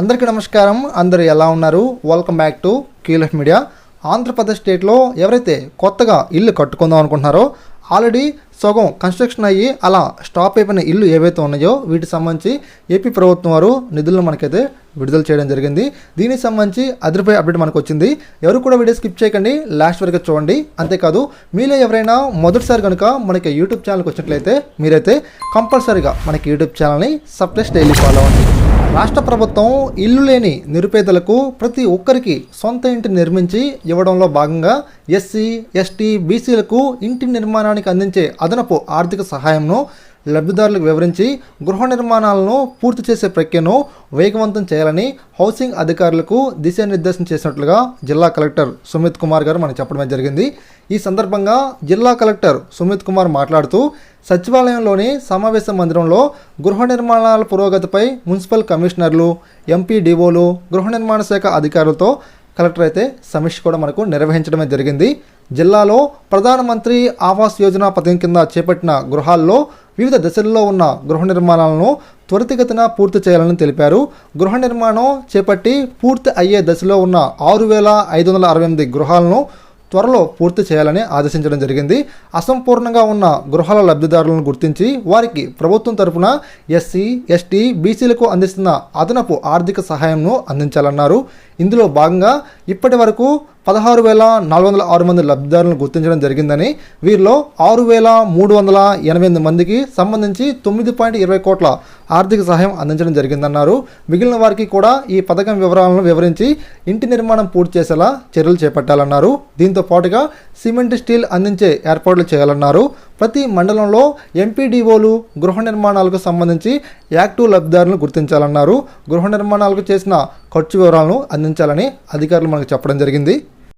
అందరికీ నమస్కారం. అందరు ఎలా ఉన్నారు? వెల్కమ్ బ్యాక్ టు కీలఫ్ మీడియా ఆంధ్రప్రదేశ్ స్టేట్లో ఎవరైతే కొత్తగా ఇల్లు కట్టుకుందాం అనుకుంటున్నారో ఆల్రెడీ సగం కన్స్ట్రక్షన్ అయ్యి అలా స్టాప్ అయిపోయిన ఇల్లు ఏవైతే ఉన్నాయో వీటికి సంబంధించి ఏపీ ప్రభుత్వం వారు నిధులను మనకైతే విడుదల చేయడం జరిగింది. దీనికి సంబంధించి అదిరిపోయే అప్డేట్ మనకు వచ్చింది ఎవరు కూడా వీడియో స్కిప్ చేయకండి. లాస్ట్ వరకు చూడండి. అంతేకాదు మీలో ఎవరైనా మొదటిసారి కనుక మనకి యూట్యూబ్ ఛానల్కి వచ్చినట్లయితే మీరైతే కంపల్సరీగా మనకి యూట్యూబ్ ఛానల్ని సబ్స్క్రైబ్ డైలీ ఫాలో అవ్వండి రాష్ట్ర ప్రభుత్వం ఇల్లు లేని నిరుపేదలకు ప్రతి ఒక్కరికి సొంత ఇంటిని నిర్మించి ఇవ్వడంలో భాగంగా ఎస్సీ ఎస్టీ బీసీలకు ఇంటి నిర్మాణానికి అందించే అదనపు ఆర్థిక సహాయంను లబ్ధిదారులకు వివరించి గృహ నిర్మాణాలను పూర్తి చేసే ప్రక్రియను వేగవంతం చేయాలని హౌసింగ్ అధికారులకు దిశానిర్దేశం చేసినట్లుగా జిల్లా కలెక్టర్ సుమిత్ కుమార్ గారు మనకు చెప్పడమే జరిగింది. ఈ సందర్భంగా జిల్లా కలెక్టర్ సుమిత్ కుమార్ మాట్లాడుతూ సచివాలయంలోని సమావేశ మందిరంలో గృహ నిర్మాణాల పురోగతిపై మున్సిపల్ కమిషనర్లు ఎంపీడీఓలు గృహ నిర్మాణ శాఖ అధికారులతో కలెక్టర్ అయితే సమీక్ష కూడా మనకు నిర్వహించడమే జరిగింది. జిల్లాలో ప్రధానమంత్రి ఆవాస్ యోజన పథకం కింద చేపట్టిన గృహాల్లో వివిధ దశల్లో ఉన్న గృహ నిర్మాణాలను త్వరితగతిన పూర్తి చేయాలని తెలిపారు. గృహ నిర్మాణం చేపట్టి పూర్తి అయ్యే దశలో ఉన్న ఆరు వేల ఐదు వందల అరవై ఎనిమిది గృహాలను త్వరలో పూర్తి చేయాలని ఆదేశించడం జరిగింది. అసంపూర్ణంగా ఉన్న గృహాల లబ్ధిదారులను గుర్తించి వారికి ప్రభుత్వం తరఫున ఎస్సీ ఎస్టీ బీసీలకు అందిస్తున్న అదనపు ఆర్థిక సహాయంను అందించాలన్నారు. ఇందులో భాగంగా ఇప్పటి వరకు పదహారు వేల నాలుగు వందల ఆరు మంది లబ్ధిదారులను గుర్తించడం జరిగిందని వీరిలో ఆరు వేల మూడు వందల ఎనభై ఎనిమిది మందికి సంబంధించి తొమ్మిది పాయింట్ ఇరవై కోట్ల ఆర్థిక సహాయం అందించడం జరిగిందన్నారు. మిగిలిన వారికి కూడా ఈ పథకం వివరాలను వివరించి ఇంటి నిర్మాణం పూర్తి చేసేలా చర్యలు చేపట్టాలన్నారు. దీంతో పాటుగా సిమెంట్ స్టీల్ అందించే ఏర్పాట్లు చేయాలన్నారు. ప్రతి మండలంలో ఎంపీడీఓలు గృహ నిర్మాణాలకు సంబంధించి యాక్టివ్ లబ్ధిదారులను గుర్తించాలన్నారు. గృహ నిర్మాణాలకు చేసిన ఖర్చు వివరాలను అందించాలని అధికారులు మనకు చెప్పడం జరిగింది.